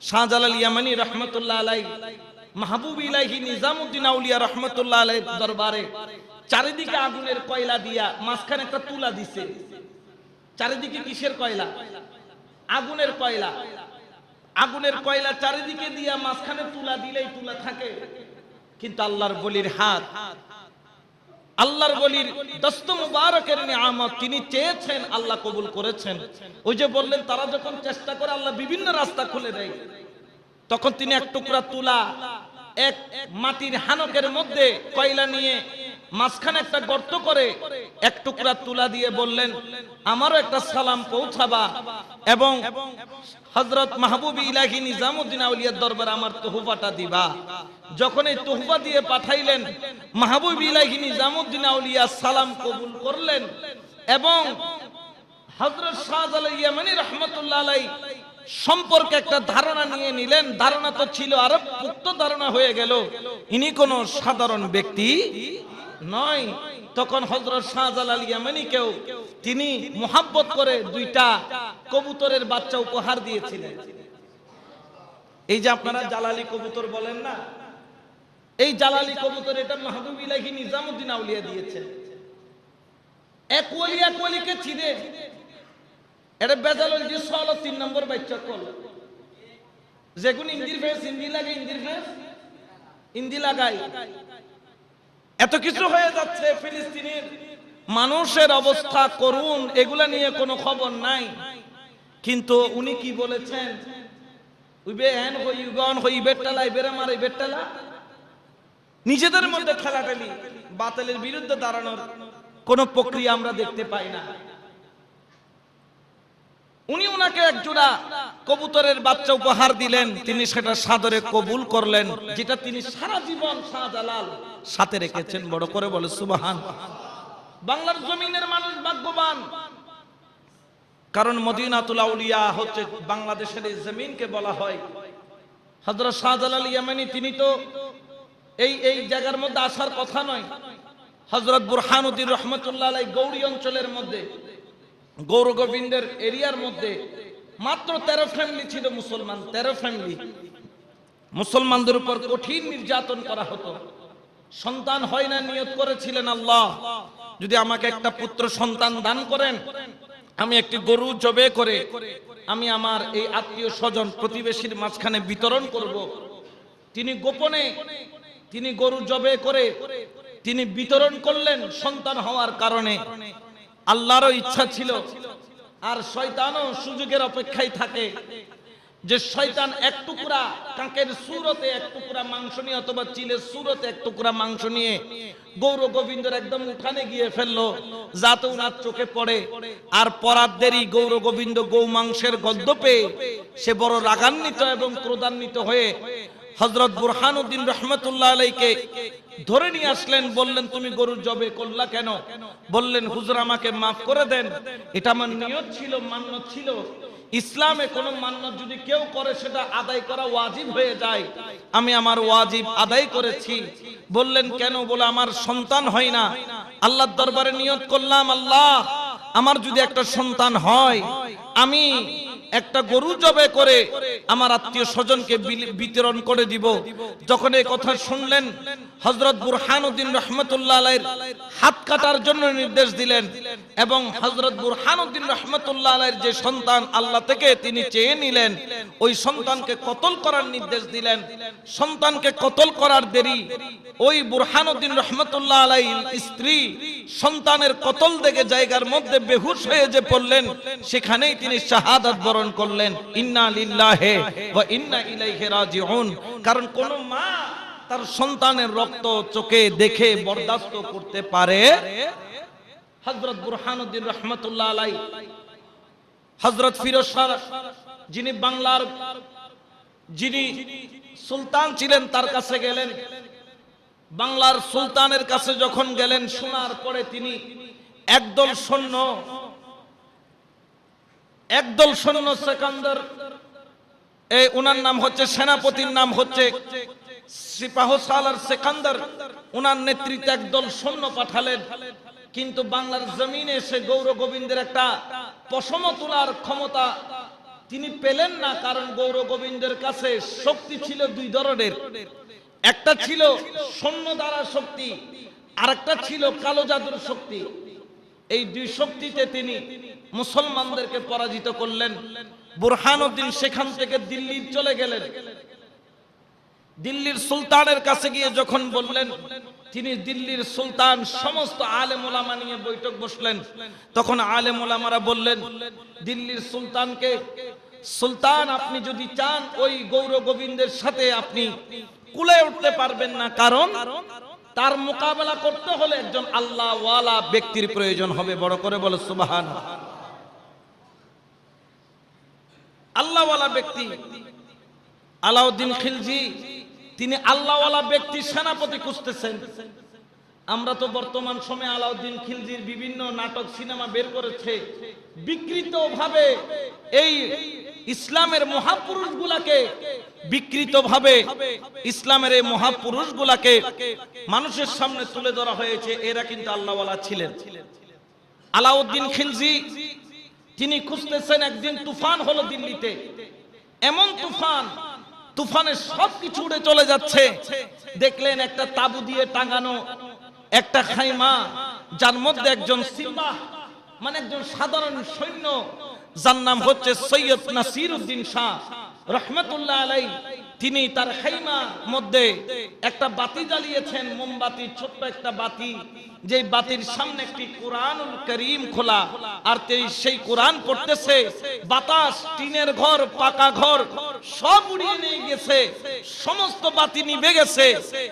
শাহজালাল ইয়ামানি রহমতুল্লাহ আলাই মাহবুব ইলাহি নিজামুদ্দিন আউলিয়া রহমতুল্লাহ আলাই দরবারে চারিদিকে আগুনের কয়লা দিয়া মাঝখানে একটা তুলা দিছে। চারিদিকে কিসের কয়লা? আগুনের কয়লা। আগুনের কয়লা চারিদিকে দিয়া মাঝখানে তুলা দিলেই তুলা থাকে। কিন্তু আল্লাহর বলির হাত আল্লাহর বলির দস্ত মুবারকের নিয়ামত তিনি চেয়েছেন আল্লাহ কবুল করেছেন। ওই যে বললেন, তারা যখন চেষ্টা করে আল্লাহ বিভিন্ন রাস্তা খুলে দেয়, তখন তিনি এক টুকরা তুলা, এক মাটির হানকের মধ্যে কয়লা নিয়ে মাঝখানে একটা গর্ত করে এক টুকরা তুলা দিয়ে বললেন, আমারও একটা সালাম পৌঁছাবা। এবং হজরত মাহবুবী ইলাহি নিজামুদ্দিন আউলিয়ার দরবার আমার তোহফাটা দিবা। যখন এই তোহফা দিয়ে পাঠাইলেন, মাহবুব ইলাহি নিজামুদ্দিন আউলিয়া সালাম কবুল করলেন এবং হজরত শাহজালাল ইয়ামানি রহমতুল্লাহ আলাই সম্পর্কে একটা ধারণা নিয়ে নিলেন। ধারণা তো ছিল আর পুক্ত ধারণা হয়ে গেল। ইনি কোন সাধারণ ব্যক্তি নয়, তখন হজরত শাহজালাল ইয়ামানিকেও তিনি মোহাব্বত করে দুইটা কবুতরের বাচ্চা উপহার দিয়েছিলেন। এই যে আপনারা জালালি কবুতর বলেন না, এই জালালি কবুতর এটা মাহবুব ইলাহি নিজামুদ্দিন আউলিয়া দিয়েছেন। এক ওলি, এক চিনে। এটা বেজাল যে সল তিন নম্বর বাচ্চা কল। যেগুন ইন্দির ফেস ইন্দি লাগে, ইন্দির ফেস? ইন্দি লাগাই এত কিছু হয়ে যাচ্ছে ফিলিস্তিনের। মানুষের অবস্থা করুন এগুলা নিয়ে কোনো খবর নাই। কিন্তু উনি কি বলেছেন? গন নিজেদের মধ্যে খেলাটালি, বাতিলের বিরুদ্ধে দাঁড়ানোর কোন প্রক্রিয়া আমরা দেখতে পাই না। উনি ওনাকে এক জোড়া কবুতরের বাচ্চা উপহার দিলেন। তিনি সেটা সাদরে কবুল করলেন, যেটা তিনি সারা জীবন শাহজালাল সাথে রেখেছেন। বড় করে বলে, সুবাহান। বাংলার জমিনের মানুষ ভাগ্যবান। কারণ মদিনাতুল আউলিয়া হচ্ছে বাংলাদেশের এই জমিনকে বলা হয়। হযরত শাহজালাল ইয়ামানি, তিনি তো এই এই জায়গার মধ্যে আসার কথা নয়। হযরত বুরহানুদ্দিন রহমতুল্লাহ গৌরী অঞ্চলের মধ্যে গৌর গোবিন্দের এরিয়ার মধ্যে মাত্র তেরো ফ্যামিলি ছিল মুসলমান, তেরো ফ্যামিলি মুসলমানদের উপর কঠিন নির্যাতন করা হতো। সন্তান হয় না, নিয়ত করেছিলেন আল্লাহ। যদি আমাকে একটা পুত্র সন্তান দান করেন, আমি একটি গরু জবে করে আমি আমার এই আত্মীয় স্বজন প্রতিবেশীর মাঝখানে বিতরণ করব। তিনি গোপনে, তিনি গরু জবে করে, তিনি বিতরণ করলেন সন্তান হওয়ার কারণে। আল্লাহরও ইচ্ছা ছিল। আর শয়তানও সুযোগের অপেক্ষায় থাকে যে শয়তান এক টুকরা কাকের সুরতে এক টুকরা মাংস নিয়ে অথবা চিলের সুরতে এক টুকরা মাংস নিয়ে গৌর গোবিন্দর একদম উঠানে গিয়ে ফেলল, যাতে উনার চোখে পড়ে। আর পরার দেরি গৌর গোবিন্দ গৌ মাংসের গদ্য পেয়ে সে বড় রাগান্বিত এবং ক্রোধান্বিত হয়ে হজরত বুরহানুদ্দিন রহমতুল্লাহ আলাইকে ধরে নিয়ে আসলেন, বললেন, তুমি গরু জবে করলা কেন? বললেন, হুজুর, আমাকে মাফ করে দেন। এটা আমার নিয়ত ছিল, মান্যত ছিল। ইসলামে কোন মান্যত যদি কেউ করে, সেটা আদায় করা ওয়াজিব হয়ে যায়। আমি আমার ওয়াজিব আদায় করেছি। বললেন, কেন বলে আমার সন্তান হয় না? আল্লাহর দরবারে নিয়ত করলাম, আল্লাহ, আমার যদি একটা সন্তান হয়, আমি একটা গরু জবে করে আমার আত্মীয় স্বজনকে বিতরণ করে দিব। যখন এই কথা শুনলেন হজরত বুরহানুদ্দিন রহমতুল্লাহ আলাইর হাত কাটার জন্য নির্দেশ দিলেন এবং হজরত বুরহানুদ্দিন রহমতুল্লাহ আলাইর যে সন্তান আল্লাহ থেকে তিনি চেয়ে নিলেন, ওই সন্তানকে কতল করার নির্দেশ দিলেন। সন্তানকে কতল করার দেরি, ওই বুরহানুদ্দিন রহমতুল্লাহ আলাই স্ত্রী সন্তানের কতল দেখে জায়গার মধ্যে বেহুশ হয়ে যে পড়লেন, সেখানেই তিনি শাহাদাত বরণ করলেন, ইন্না লিল্লাহে ওয়া ইন্না ইলাইহি রাজিউন। কারণ কোন মা তার সন্তানের রক্ত চোখে দেখে বরদাস্ত করতে পারে। হযরত বুরহানুদ্দিন রহমতুল্লাহ আলাই হযরত ফিরোজ শাহ, যিনি বাংলার, যিনি সুলতান ছিলেন, তার কাছে গেলেন। বাংলার সুলতানের কাছে যখন গেলেন, শোনার পরে তিনি একদল সৈন্য একদল সৈন্য সেকান্দার, এই উনার নাম হচ্ছে সেনাপতির নাম হচ্ছে সিপাহ সেকান্দার, উনার নেতৃত্বে একদল সৈন্য পাঠালেন। কিন্তু বাংলার জমিনে সে গৌর গোবিন্দের একটা পশম তোলার ক্ষমতা তিনি পেলেন না, কারণ গৌর গোবিন্দের কাছে শক্তি ছিল দুই ধরনের। একটা ছিল সৈন্য দ্বারা শক্তি আর একটা ছিল কালো জাদুর শক্তি। এই দুই শক্তিতে তিনি মুসলমানদেরকে পরাজিত করলেন। বুরহানুদ্দিন সেখান থেকে দিল্লি চলে গেলেন। দিল্লির সুলতানের কাছে গিয়ে যখন বললেন, তিনি দিল্লির সুলতান, সমস্ত আলেম ওলামা নিয়ে বৈঠক বসলেন। তখন আলেম ওলামারা বললেন, দিল্লির সুলতানকে, সুলতান, আপনি যদি চান, ওই গৌর গোবিন্দের সাথে আপনি কুলে উঠতে পারবেন না, কারণ তার মোকাবেলা করতে হলে একজন আল্লাহ ওয়ালা ব্যক্তির প্রয়োজন হবে। বড় করে বলে সুবাহান আল্লাহওয়ালা ব্যক্তি আলাউদ্দিন খিলজি, তিনি আল্লাহওয়ালা ব্যক্তি সেনাপতি খুঁজতেছেন। আমরা তো বর্তমান সময়ে আলাউদ্দিন খিলজির বিভিন্ন নাটক, সিনেমা বের করেছে। বিকৃত ভাবে এই ইসলামের মহাপুরুষ গুলাকে বিকৃত ভাবে ইসলামের এই মহাপুরুষ গুলাকে মানুষের সামনে তুলে ধরা হয়েছে, এরা কিন্তু আল্লাহওয়ালা ছিলেন। আলাউদ্দিন খিলজি তিনি খুঁজতেছেন একদিন তুফান হলো দিল্লিতে। এমন তুফান, তুফানে সব কিছু উড়ে চলে যাচ্ছে। দেখলেন একটা তাবু দিয়ে টাঙানো একটা খাইমা, যার মধ্যে একজন সিম্বা মানে একজন সাধারণ সৈন্য যার নাম হচ্ছে সৈয়দ নাসির উদ্দিন শাহ রহমতুল্লাহ আলাই তিনি তার খাইমা মধ্যে একটা বাতি জ্বালিয়েছেন, মোমবাতি, ছোট্ট একটা বাতি। যে বাতির সামনে একটি কোরআনুল করিম খোলা, আর সেই কোরআন পড়তেছে, বাতাস, টিনের ঘর, পাকা ঘর, সব উড়িয়ে নিয়ে গেছে, সমস্ত বাতি নিভে গেছে।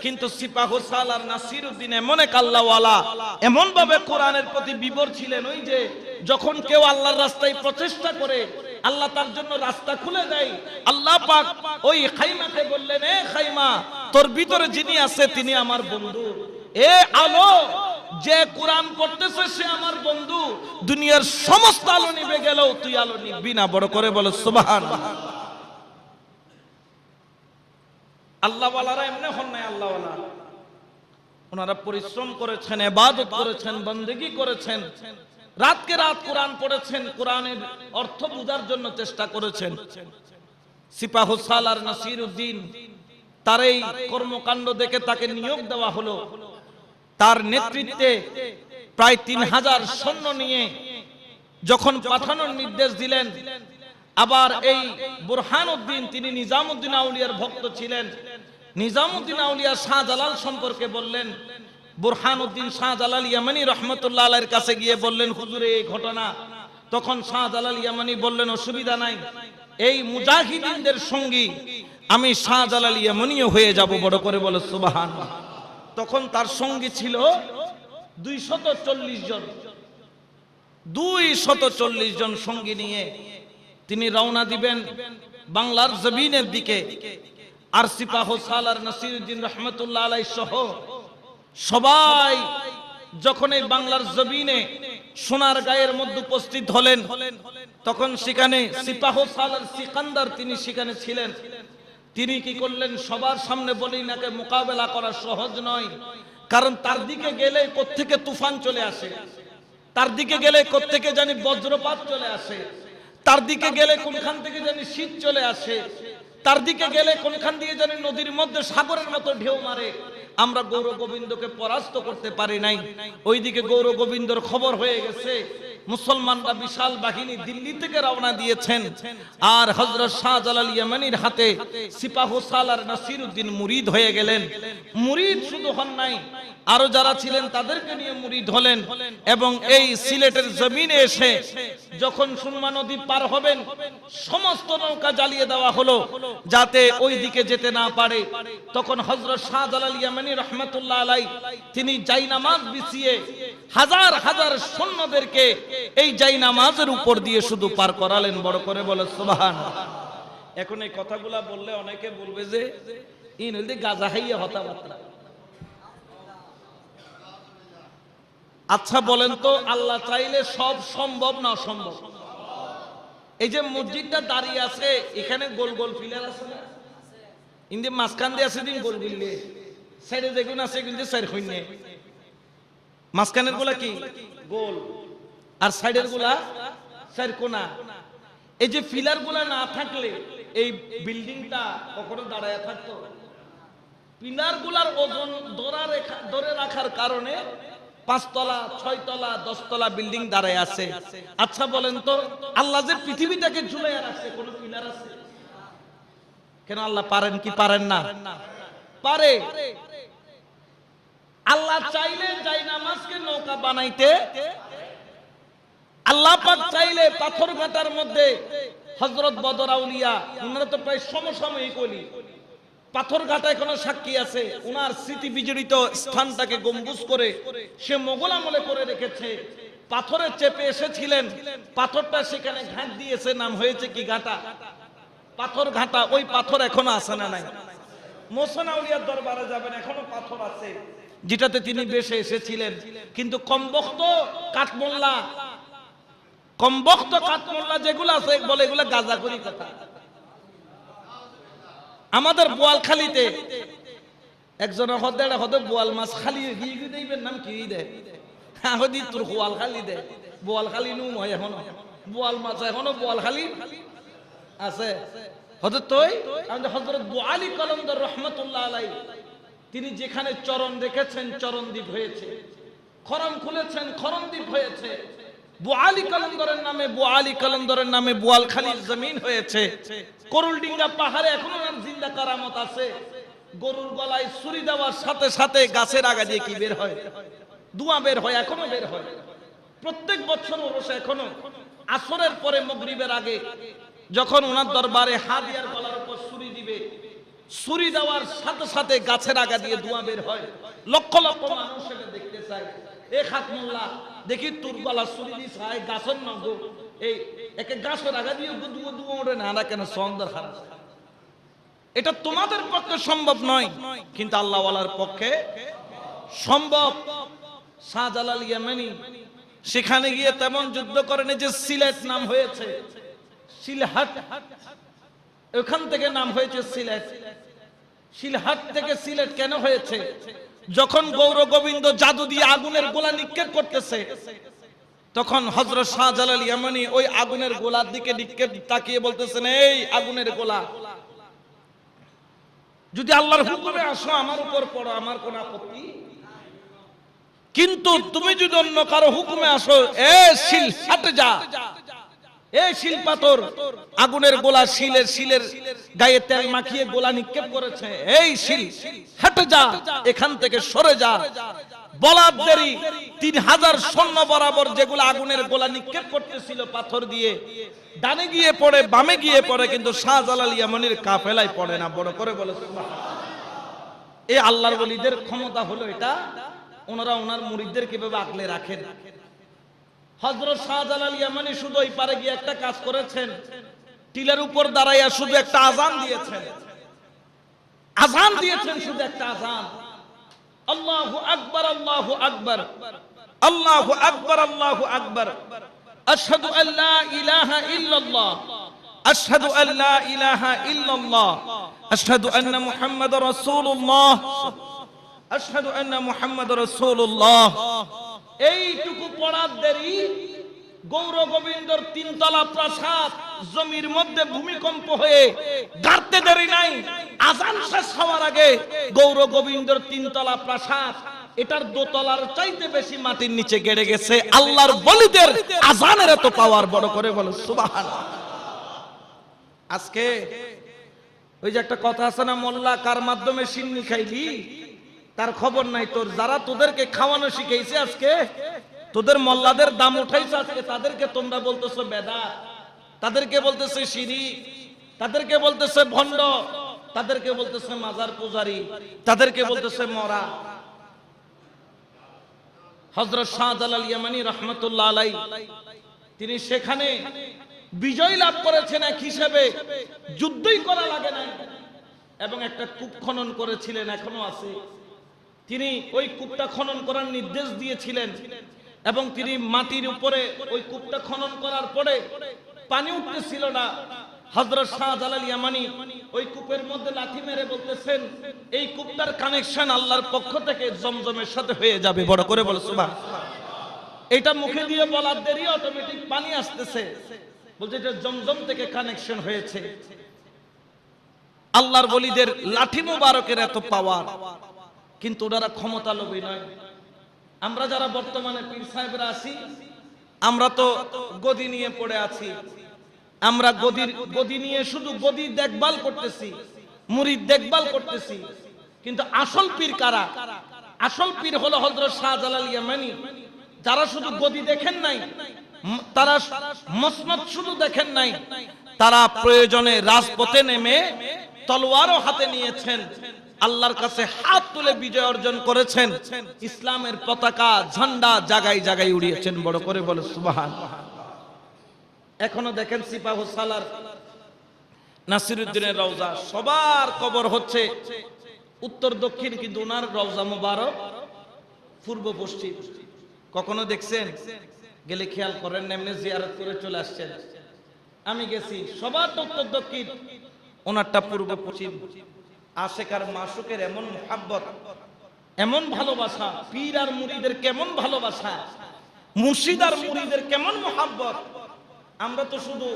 কিন্তু সিপাহ সালার নাসির উদ্দিন এমন এক আল্লাহওয়ালা এমন ভাবে কোরআনের প্রতি বিবর ছিলেন ওই যে, যখন কেউ আল্লাহর রাস্তায় প্রচেষ্টা করে আল্লাহ তার জন্য রাস্তা খুলে দেয়। আল্লাহ পাক ওই খাইমাকে বললেন, এ খাইমা, তোর ভিতরে যিনি আছে তিনি আমার বন্ধু। এ আলো, যে কোরআন পড়তেছে সে আমার বন্ধু। দুনিয়ার সমস্ত আলো নিবে গেলেও তুই আলো নিবি না। বড় করে বলো, সুবাহান আল্লাহ। ওয়ালারা এমনি হন নাই আল্লাহ ওনারা পরিশ্রম করেছেন, এবাদত করেছেন, বন্দেগি করেছেন। রাতকে রাত কোরআন পড়েছেন, কোরআনের অর্থ বোঝার জন্য চেষ্টা করেছেন। সিপাহ সালার নাসির উদ্দিন তার এই কর্মকাণ্ড দেখে তাকে নিয়োগ দেওয়া হলো। তার নেতৃত্বে প্রায় তিন হাজার সৈন্য নিয়ে যখন পাঠানোর নির্দেশ দিলেন, আবার এই বুরহান উদ্দিন তিনি নিজামুদ্দিন আউলিয়ার ভক্ত ছিলেন। নিজামুদ্দিন আউলিয়া শাহজালাল সম্পর্কে বললেন বুরহান উদ্দিন শাহজালাল ইয়ামানি রহমতুল্লাহ আলাইয়ের কাছে গিয়ে বললেন, হুজুরে, এই ঘটনা। তখন শাহজালাল ইয়ামানি বললেন, অসুবিধা নাই। এই মুজাহিদিনদের সঙ্গী আমি শাহজালাল ইয়ামানিও হয়ে যাব। বড় করে বলে সুবাহান তখন তার সঙ্গী ছিল দুই শত চল্লিশ জন। দুই শত চল্লিশ জন সঙ্গী নিয়ে তিনি রওনা দিবেন বাংলার জমিনের দিকে। আর সিপাহ সালার নাসিরুদ্দিন রহমতুল্লাহ আলাই সহ সবাই যখন এই বাংলার জমিনে সোনার গায়ের মধ্যে উপস্থিত হলেন, তখন সেখানে সিপাহ সিকান্দার তিনি সেখানে ছিলেন। তিনি কি করলেন? সবার সামনে বলেই নাকে মোকাবেলা করা সহজ নয়। কারণ তার দিকে গেলে কোত্থেকে তুফান চলে আসে। তার দিকে গেলে কোত্থেকে জানি বজ্রপাত চলে আসে। তার দিকে গেলে কোনখান থেকে জানি শীত চলে আসে। তার দিকে গেলে কোনখান দিয়ে জানি নদীর মধ্যে সাগরের মতো ঢেউ মারে। আমরা গৌর গোবিন্দকে পরাস্ত করতে পারি নাই। ওইদিকে গৌর গোবিন্দর খবর হয়ে গেছে মুসলমানরা বিশাল বাহিনী দিল্লি থেকে রওনা দিয়েছেন। আর হজরত শাহজালাল ইয়ামানির হাতে সিপাহ সালার নাসির উদ্দিন মুরিদ হয়ে গেলেন। মুরিদ শুধু হন নাই, আরও যারা ছিলেন তাদেরকে নিয়ে মুরিদ হলেন এবং এই সিলেটের জমিনে এসে যখন সুরমা নদী পার হবেন, সমস্ত নৌকা জ্বালিয়ে দেওয়া হলো যাতে ওই দিকে যেতে না পারে। তখন হজরত শাহজালাল ইয়ামানি রহমতুল্লাহ আলাই তিনি জাইনামাজ বিছিয়ে হাজার হাজার সৈন্যদেরকে এই জাইনামাজের উপর দিয়ে শুধু পার করালেন বড় করে বলে সুবহান। এখন এই কথাগুলা বললে অনেকে বলবে যে ইন গাজা খাইয়া হতাবার্তা আচ্ছা বলেন তো আল্লাহ চাইলে সব সম্ভব না অসম্ভব? এই যে মসজিদটা দাঁড়িয়ে আছে এখানে গোল গোল ফিলার আছে না? ইন্দি মাঝখান দিয়ে আছে দিন গোল গিললে সাইডে দেখুন আছে কিন্তু সাইড হইনে। মাঝখানেরগুলা কি? গোল। আর সাইডেরগুলা সাইড কোনা। এই যে পিলারগুলা না থাকলে এই বিল্ডিংটা কখনো দাঁড়ায় থাকতো? পিলারগুলার ওজন ধরা রেখা ধরে রাখার কারণে পাঁচতলা, ছয়তলা, দশতলা বিল্ডিং দাঁড়ায় আছে। আচ্ছা বলেন তো, আল্লাহ যে পৃথিবীটাকে ঝুলাইয়া রাখছে, কোনো পিলার আছে? কেন আল্লাহ পারেন কি পারেন না? পারে। আল্লাহ চাইলে যাই নামাজকে নৌকা বানাইতে আল্লাহ পাক চাইলে পাথর ঘাটার মধ্যে হজরত বদর আউলিয়া ওনারা তো প্রায় সমসাময়িক অলি পাথর ঘাটা এখনও সাক্ষী আছে? ওনার স্মৃতি বিজড়িত স্থানটাকে গম্বুজ করে সে মোগল আমলে করে রেখেছে। পাথরে চেপে এসেছিলেন। পাথরটা সেখানে ঘাট দিয়েছে, নাম হয়েছে কি ঘাটা? পাথর ঘাটা, ওই পাথর এখনও আছে না নাই? মোসন আউলিয়ার দরবারে যাবেন, এখনও পাথর আছে। যেটাতে তিনি বেশে এসেছিলেন। কিন্তু কমবক্ত কাঠমোল্লা কমবক্ত কাঠমোল্লা যেগুলো আছে, বলে এগুলো গাজাখুরি কথা। আমাদের বোয়ালখালীতে একজন হদে হদে বোয়াল মাছ খালি দেবেন নাম কি তোর বোয়াল খালি দে বোয়াল খালি নু হয় এখনও। বোয়াল মাছ এখনও বোয়াল খালি আছে আমাদের হজরত বোয়ালি কলন্দর রহমতুল্লাহ আলাই তিনি যেখানে চরণ রেখেছেন চরণদ্বীপ হয়েছে। খরম খুলেছেন খরমদ্বীপ হয়েছে। নামে নামে জমিন হয়েছে। পাহাড়ে এখনও জিন্দা আছে। গরুর গলায় সাথে সাথে গাছের আগা দিয়ে কি বের হয়? বের হয়, এখনও বের হয়। প্রত্যেক বছর ওরস এখনও। আসরের পরে মগরিবের আগে যখন ওনার দরবারে হাদিয়ার গলার উপর ছুরি দিবে, ছুরি দেওয়ার সাথে সাথে গাছের আগা দিয়ে ধোঁয়া বের হয়। লক্ষ লক্ষ মানুষ দেখতে চায়। এ খাতমুল্লা দেখি তোর গলা ছুরি দিস হয় গাছের নগ এই একে গাছের আগা দিয়ে দুয়া দুয়া ওঠে না কেন সন্দর খারাপ এটা তোমাদের পক্ষে সম্ভব নয়, কিন্তু আল্লাহওয়ালার পক্ষে সম্ভব। শাহজালাল ইয়ামানি সেখানে গিয়ে তেমন যুদ্ধ করেন যে সিলেট নাম হয়েছে। সিলহাট, ওখান থেকে নাম হয়েছে সিলেট। সিলহাট থেকে সিলেট কেন হয়েছে? যখন গৌর গোবিন্দ জাদু দিয়ে আগুনের গোলা নিক্ষেপ করতেছে, তখন হজরত শাহজালাল ইয়ামানি ওই আগুনের গোলার দিকে নিক্ষেপ তাকিয়ে বলতেছেন, এই আগুনের গোলা, যদি আল্লাহর হুকুমে আসো আমার উপর পড়ো, আমার কোন আপত্তি কিন্তু তুমি যদি অন্য কারও হুকুমে আসো, এ শিল, হাটে যা। আগুনের গোলা শিলের শিলের গায়ে তেল মাখিয়ে গোলা নিক্ষেপ করেছে। এই শিল, হাটে যা, এখান থেকে সরে যা। বলার দেরি, তিন হাজার বরাবর যেগুলো আগুনের গোলা নিক্ষেপ করতেছিল পাথর দিয়ে, ডানে গিয়ে পড়ে, বামে গিয়ে পড়ে, কিন্তু শাহজালাল ইয়ামনির কাফেলায় পড়ে না। বড় করে বলে এই আল্লাহর বলিদের ক্ষমতা হলো এটা। ওনারা ওনার মুরিদদের কীভাবে আগলে রাখেন। হজরত শাহজালাল ইয়ামানি শুধু ওই পারে গিয়ে একটা কাজ করেছেন। টিলের উপর দাঁড়াইয়া শুধু একটা আজান দিয়েছেন। আজান দিয়েছেন শুধু একটা আজান। আল্লাহু আকবার আল্লাহু আকবার আল্লাহু আকবার আল্লাহু আকবার। আশহাদু আল্লা ইলাহা ইল্লাল্লাহ। আশহাদু আল্লা ইলাহা ইল্লাল্লাহ। আশহাদু আন্না মুহাম্মাদার রাসূলুল্লাহ। আশহাদু আন্না মুহাম্মাদার রাসূলুল্লাহ। এইটুকু পড়ার দেরি। গৌর গোবিন্দর তিনতলা প্রাসাদ জমির মধ্যে ভূমিকম্প হয়ে গাড়তে দেরি নাই। আজান শেষ হওয়ার আগে গৌর গোবিন্দর তিনতলা প্রাসাদ, এটার দোতলার চাইতে বেশি মাটির নিচে গেড়ে গেছে। আল্লাহর বলিদের আজানের এত পাওয়ার বড় করে বলো সুবাহান আজকে ওই যে একটা কথা আছে না, মোল্লা, কার মাধ্যমে সিন্নি খাইলি? তার খবর নাই, তোর যারা তোদেরকে খাওয়ানো শিখাইছে আজকে, তোদের মোল্লাদের দাম উঠাইছে আজকে, তাদেরকে তোমরা বলতেছো বেদা, তাদেরকে বলতেছে সিঁড়ি, তাদেরকে বলতেছে ভণ্ড, তাদেরকে বলতেছে মাজার পূজারি, তাদেরকে বলতেছে মরা। হজরত শাহজালাল ইয়ামানি রহমতুল্লাহ আলাই তিনি সেখানে বিজয় লাভ করেছেন এক হিসেবে, যুদ্ধই করা লাগে না এবং একটা কূপ খনন করেছিলেন, এখনও আছে। তিনি ওই কূপটা খনন করার নির্দেশ দিয়েছিলেন এবং তিনি মাটির উপরে ওই কূপটা খনন করার পরে পানি উঠতেছিল না। হজরত শাহজালাল ইয়ামানি ওই কূপের মধ্যে লাঠি মেরে বলতেছেন, এই কূপটার কানেকশন আল্লাহর পক্ষ থেকে জমজমের সাথে হয়ে যাবে। বড় করে বলে, সুবহান। এটা মুখে দিয়ে বলার দেরি অটোমেটিক পানি আসতেছে। বলছে, এটা জমজম থেকে কানেকশন হয়েছে। আল্লাহর বলিদের লাঠি মুবারকের এত পাওয়ার কিন্তু ওনারা ক্ষমতা লোভী নয়। আমরা যারা বর্তমানে পীর সাহেবরা আছি, আমরা তো গদি নিয়ে পড়ে আছি। আমরা গদির গদি নিয়ে শুধু গদি দেখভাল করতেছি, মুরিদ দেখভাল করতেছি। কিন্তু আসল পীর কারা? আসল পীর হলো হযরত শাহজালাল ইয়ামানি। যারা শুধু গদি দেখেন নাই তারা মসনদ শুধু দেখেন নাই। তারা প্রয়োজনে রাজপথে নেমে তলোয়ারও হাতে নিয়েছেন। আল্লাহর কাছে হাত তুলে বিজয় অর্জন করেছেন। ইসলামের পতাকা ঝান্ডা জাগাই জাগাই উড়িয়েছেন। বড় করে বলে সুবাহান। এখনও দেখেন সিপাহ সালার নাসিরুদ্দিনের রওজা। সবার কবর হচ্ছে উত্তর দক্ষিণ কিন্তু ওনার রওজা মুবারক পূর্ব পশ্চিম। কখনো দেখছেন? গেলে খেয়াল করেন না, এমনি জিয়ারত করে চলে আসছেন। আমি গেছি সবার উত্তর দক্ষিণ ওনারটা পূর্ব পশ্চিম। আশেকার মাসুকের এমন মোহাব্বত, এমন ভালোবাসা, পীর আর মুড়িদের কেমন ভালোবাসা, মুর্শিদ আর মুড়িদের কেমন মোহাব্বত। আমরা তো শুধু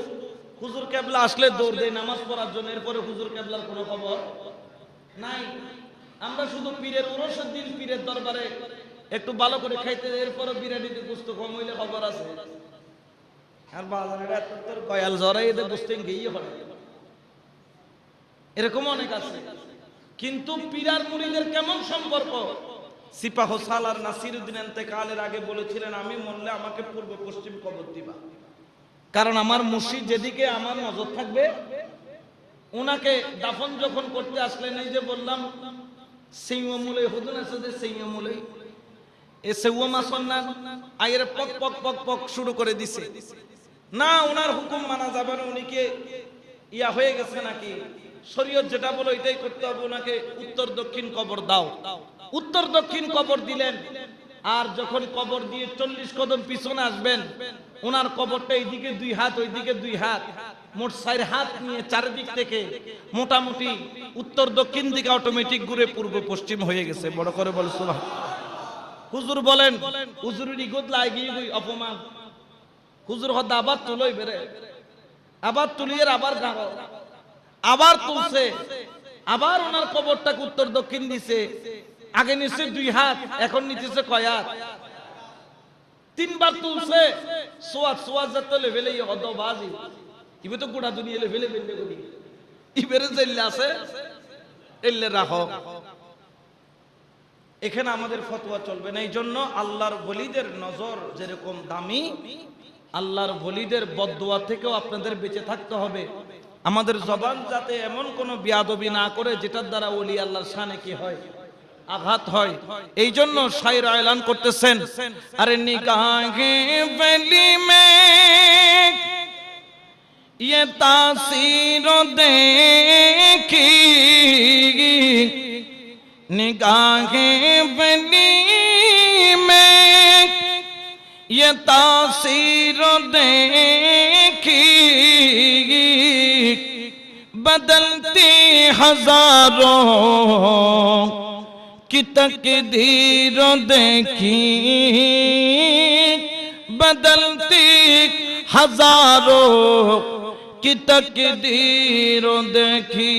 হুজুর কেবলা আসলে দৌড় দেই নামাজ পড়ার জন্য, এরপরে হুজুর কেবলার কোনো খবর নাই। আমরা শুধু পীরের উরসের দিন পীরের দরবারে একটু ভালো করে খাইতে এরপরে বিরিয়ানিতে গুস্ত কম হইলে খবর আছে। আর বাজারের এত এদের গিয়ে হয় এরকম অনেক আছে। কিন্তু পীরার মুড়িদের কেমন সম্পর্ক? সিপাহ সালার নাসিরুদ্দিন এতেকালের আগে বলেছিলেন, আমি মরলে আমাকে পূর্ব পশ্চিম কবর দিবা। কারণ আমার মুর্শিদ যেদিকে আমার নজর থাকবে ওনাকে দাফন যখন করতে আসলেন, এই যে বললাম সেইমূলে হুদুন আছে যে সেইমূলে এ সেউয়া মাসন না আয়ের পক পক পক পক শুরু করে দিছে। না ওনার হুকুম মানা যাবে না উনি কি ইয়া হয়ে গেছে নাকি? শরীয়ত যেটা বলো এটাই করতে হবে, ওনাকে উত্তর দক্ষিণ কবর দাও। উত্তর দক্ষিণ কবর দিলেন, আর যখন কবর দিয়ে চল্লিশ কদম পিছনে আসবেন, ওনার কবরটা এইদিকে দুই হাত, ওইদিকে দুই হাত, মোট চার হাত নিয়ে চারিদিক থেকে মোটামুটি উত্তর দক্ষিণ দিকে অটোমেটিক ঘুরে পূর্ব পশ্চিম হয়ে গেছে। বড় করে বলে সুবাহ হুজুর বলেন, হুজুরের ইগত লাগি গই, অপমান। হুজুর হদ আবার তুলই বেরে আবার তুলিয়ে আবার গাঁও আবার তুলছে, আবার ওনার কবরটাকে উত্তর দক্ষিণ দিছে। আগে নিচে দুই হাত, এখন নিতেছে কয় হাত? তিনবার তুলছে। সোয়াত সোয়াত যাতে লেভেলে হদ বাজি। ইবে তো গোটা দুনিয়া লেভেলে ইবেরে জেল্লে আছে এল্লে রাখো। এখানে আমাদের ফতোয়া চলবে না। এই জন্য আল্লাহর বলিদের নজর যেরকম দামি, আল্লাহর বলিদের বদুয়া থেকেও আপনাদের বেঁচে থাকতে হবে। আমাদের জবান যাতে এমন কোনো বিয়াদবি না করে যেটার দ্বারা ওলি আল্লাহর শানে কি হয় আঘাত হয় এই জন্য শাইর এলান করতেছেন আরে নিগাহে বেলি মে ये तासीर देखी निगाहें बनी में ये तासीर देखी بدلتی ہزاروں کی تقدیر دیکھی بدلتی ہزاروں کی تقدیر دیکھی